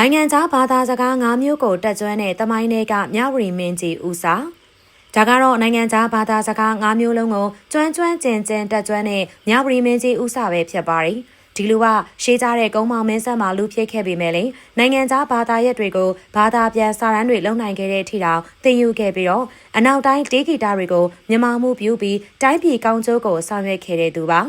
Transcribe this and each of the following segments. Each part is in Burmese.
နိုင်ငံခြားဘာသာစကား၅မျိုးကိုတက်ကြွတဲ့တမိုင်းတွေကမြဝရီမင်းကြီးဦးစာဒါကတော့နိုင်ငံခြားဘာသာစကား၅မျိုးလုံးကိုကျွမ်းကျွမ်းကျင်ကျင်တက်ကြွတဲ့မြဝရီမင်းကြီးဦးစာပဲဖြစ်ပါတယ်ဒီလူကရှေးကြတဲ့ကုန်းမောင်မင်းဆက်မှာလူဖြစ်ခဲ့ပေမဲ့လေနိုင်ငံခြားဘာသာရက်တွေကိုဘာသာပြန်စာရန်တွေလုံနိုင်ခဲ့တဲ့ထိတောင်သင်ယူခဲ့ပြီးတော့အနောက်တိုင်းတေးဂီတာတွေကိုမြန်မာမှုပြုပြီးတိုင်းပြည်ကောင်းကျိုးကိုဆောင်ရွက်ခဲ့တဲ့သူပါ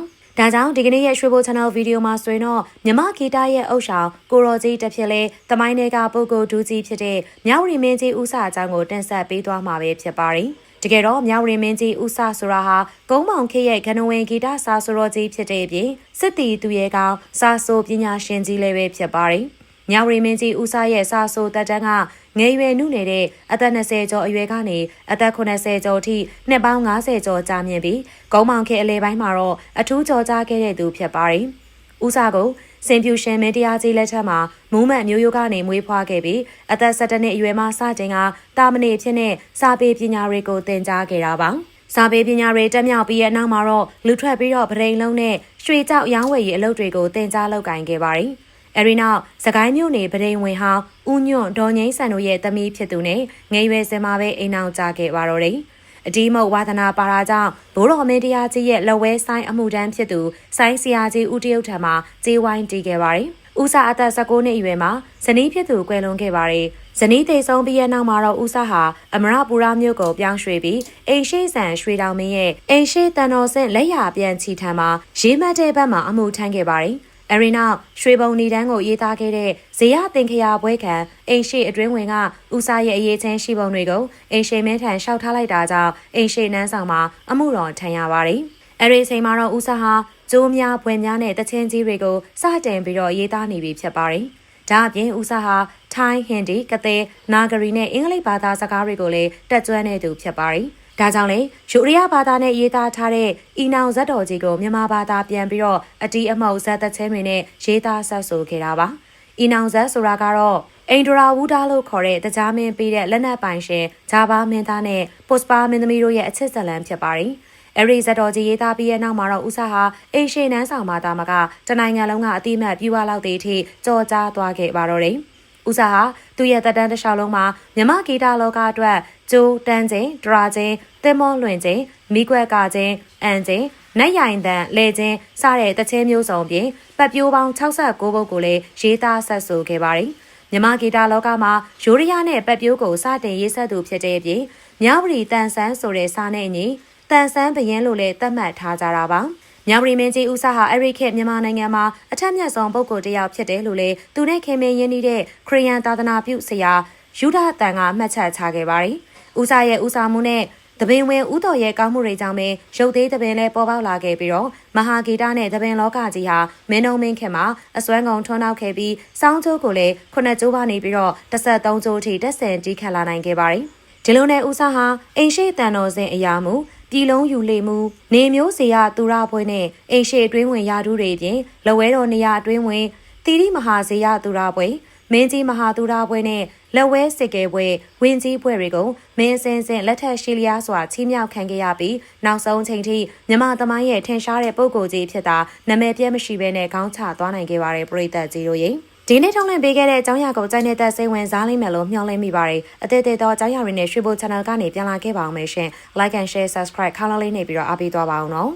ဒါကြောင့်ဒီကနေ့ရဲ့ရွှေဘို channel ဗီဒီယိုမှာဆိုရင်တော့မြမဂီတာရဲ့အုပ်ဆောင်ကိုရောကြီးတစ်ဖြစ်လဲတမိုင်းတွေကပုဂ္ဂိုလ်ဒူးကြီးဖြစ်တဲ့မြဝရီမင်းကြီးဦးစာအကြောင်းကိုတင်ဆက်ပေးသွားမှာပဲဖြစ်ပါတယ်။တကယ်တော့မြဝရီမင်းကြီးဦးစာဆိုတာဟာကုန်းမောင်ခေရဲ့ကနဝင်ဂီတစာဆိုတော်ကြီးဖြစ်တဲ့အပြင်စစ်တီသူရဲကောင်စာဆိုပညာရှင်ကြီးလည်းပဲဖြစ်ပါတယ်။ ညောင်ရီမင်းကြီးဦးစားရဲ့စာဆိုတက်တန်းကငယ်ရွယ်နုနေတဲ့အသက်20ကျော်အရွယ်ကနေအသက်80ကျော်ထိနှစ်ပေါင်း90ကျော်ကြာမြင့်ပြီးကုန်းမောင်ခေအလဲပိုင်းမှာတော့အထူးကြော်ကြားခဲ့တဲ့သူဖြစ်ပါတယ်။ဦးစားကိုစင်ပြူရှင်မင်းတရားကြီးလက်ထက်မှာမူးမတ်မျိုးရိုးကနေမွေးဖွားခဲ့ပြီးအသက်17နှစ်အရွယ်မှာစတင်ကတာမဏေဖြစ်တဲ့စာပေပညာတွေကိုသင်ကြားခဲ့တာပါ။စာပေပညာတွေတက်မြောက်ပြီးတဲ့နောက်မှာတော့လူထွက်ပြီးတော့ဗရိန်လုံးနဲ့ရွှေကြောက်ရောင်းဝယ်ရေးအလုပ်တွေကိုသင်ကြားလုပ်ကင်ခဲ့ပါတယ်။ အဲဒီနောက်စကိုင်းမြို့နယ်ဗဒိန်ဝင်ဟောင်းဦးညွန့်ဒေါ်ငိမ့်ဆန်တို့ရဲ့သမီးဖြစ်သူနဲ့ငယ်ရွယ်စင်မှာပဲအိမ်အောင်ကြခဲ့ပါတော့တယ်။အဒီမုတ်ဝါသနာပါရာကြောင့်ဘိုးတော်မင်းတရားကြီးရဲ့လက်ဝဲဆိုင်အမှုတန်းဖြစ်သူဆိုင်းဆရာကြီးဦးတရုတ်ထံမှာကြေးဝိုင်းတီးခဲ့ပါတယ်။ဦးစာအသက်19နှစ်အရွယ်မှာဇနီးဖြစ်သူကွယ်လွန်ခဲ့ပါတယ်။ဇနီးသေးဆုံးပြီးတဲ့နောက်မှာတော့ဦးစာဟာအမရပူရာမြို့ကိုပြောင်းရွှေ့ပြီးအိမ်ရှိဆန်ရွှေတောင်မင်းရဲ့အိမ်ရှိတန်တော်ဆင့်လက်ရပြန်ချီထံမှာရေးမှတ်တဲ့ဘက်မှာအမှုထမ်းခဲ့ပါတယ်။ အရီနောက်ရွှေဘုံနေတန်းကိုရေးသားခဲ့တဲ့ဇေယသင်္ခရာပွဲခံအိမ်ရှိအတွင်းဝင်ကဦးစားရဲ့အရေးချင်းရှိပုံတွေကိုအိမ်ရှိမင်းထံရှောက်ထားလိုက်တာကြောင့်အိမ်ရှိနန်းဆောင်မှာအမှုတော်ထင်ရပါတယ်။အဲဒီအချိန်မှာတော့ဦးစားဟာကျိုးများပွင့်များနဲ့တချင်းကြီးတွေကိုစတင်ပြီးတော့ရေးသားနေပြီဖြစ်ပါတယ်။ဒါအပြင်ဦးစားဟာထိုင်းဟင်ဒီကတဲ့နာဂရီနဲ့အင်္ဂလိပ်ဘာသာစကားတွေကိုလည်းတက်ကြွနေသူဖြစ်ပါတယ်။ ဒါကြောင့်လေယူရီးယားဘာသာနဲ့ရေးသားထားတဲ့ဤနောင်ဇက်တော်ကြီးကိုမြန်မာဘာသာပြန်ပြီးတော့အတီးအမောက်ဇက်သက်ချင်းတွေနဲ့ရေးသားဆက်ဆိုခဲ့တာပါ။ဤနောင်ဇက်ဆိုတာကတော့အိန္ဒရာဝူဒါလို့ခေါ်တဲ့တကြားမင်းပေးတဲ့လက်နက်ပိုင်ရှင်ဂျာဘာမင်းသားနဲ့ပို့စပါမင်းသမီးတို့ရဲ့အချစ်ဇလံဖြစ်ပါတယ်။အဲဒီဇက်တော်ကြီးရေးသားပြီးတဲ့နောက်မှာတော့ဦးစာဟာအိရှိနန်းဆောင်မှာတာမကတနိုင်ငံလုံးကအတိမတ်ပြူဝလောက်တဲ့အထိကြော်ကြားသွားခဲ့ပါတော့တယ်။ ဦးစာဟာသူ့ရဲ့သက်တမ်းတစ်လျှောက်လုံးမှာမြမဂီတလောကအတွက်ကျိုးတန်းခြင်းဒရာခြင်းသင်္ဘောလွင်ခြင်းမိကွက်ကခြင်းအန်ခြင်းနတ်ရိုင်တန်လဲခြင်းစတဲ့တခြင်းမျိုးစုံပြင်ပတ်ပြိုးပေါင်း69ပုဒ်ကိုလည်းရေးသားဆက်ဆိုခဲ့ပါတယ်မြမဂီတလောကမှာရိုးရရနဲ့ပတ်ပြိုးကိုစတင်ရေးဆက်သူဖြစ်တဲ့အပြင်မြဝတီတန်ဆန်းဆိုတဲ့စာနဲ့အညီတန်ဆန်းဘရင်လို့လည်းသတ်မှတ်ထားကြတာပါ။ မြောင်ရီမင်းကြီးဦးစာဟာအဲ့ဒီခေတ်မြန်မာနိုင်ငံမှာအထက်မြတ်ဆုံးပုဂ္ဂိုလ်တစ်ယောက်ဖြစ်တယ်လို့လေသူနဲ့ခင်မင်းရင်းနှီးတဲ့ခရီးယန်သာသနာပြုဆရာယူဒတန်ကမှတ်ချက်ချခဲ့ပါတယ်။ဦးစာရဲ့ဦးစာမှုနဲ့တပင်ဝင်ဥတော်ရဲ့ကောင်းမှုတွေကြောင့်ပဲရုပ်သေးတပင်လည်းပေါ်ပေါက်လာခဲ့ပြီးတော့မဟာဂီတနဲ့တပင်လောကကြီးဟာမင်းနှုံမင်းခင်မှာအစွမ်းကုန်ထွန်းနောက်ခဲ့ပြီးစောင်းကျိုးကိုလည်းခုနှစ်ကျိုးကနေပြီးတော့13ကျိုးထိတက်ဆန်ကြီးခတ်လာနိုင်ခဲ့ပါတယ်။ဒီလိုနဲ့ဦးစာဟာအိမ်ရှိတန်တော်စင်အရာမူ ပြည်လုံးယူလေမှုနေမျိုးစီရသူရပွဲနဲ့အိမ်ရှိအတွင်းဝင်ရာထူးတွေပြင်လဝဲတော်နေရာအတွင်းဝင်တီရီမဟာဇေယသူရပွဲမင်းကြီးမဟာသူရပွဲနဲ့လက်ဝဲစစ်ကဲပွဲဝင်းကြီးပွဲတွေကိုမင်းစင်းစင်းလက်ထက်ရှိလျားစွာချီးမြှောက်ခံခဲ့ရပြီးနောက်ဆုံးချိန်ထိမြမသမိုင်းရဲ့ထင်ရှားတဲ့ပုံကိုယ်ကြီးဖြစ်တာနာမည်ပြည့်မရှိဘဲနဲ့ခေါင်းချသွားနိုင်ခဲ့ပါတယ်ပြည်သက်ကြီးတို့ရေ ဒီနေ့ထုံးလင်းပေးခဲ့တဲ့အကြောင်းအရာကိုကြိုက်နေတဲ့စိတ်ဝင်စားလိမ့်မယ်လို့မျှော်လင့်မိပါတယ်အသေးသေးတော့အကြောင်းအရာတွေနဲ့ရွှေဘို channel ကနေပြန်လာခဲ့ပါအောင်မယ်ရှင် like and share subscribe ခါလာလေးနေပြီးတော့အားပေးသွားပါအောင်နော်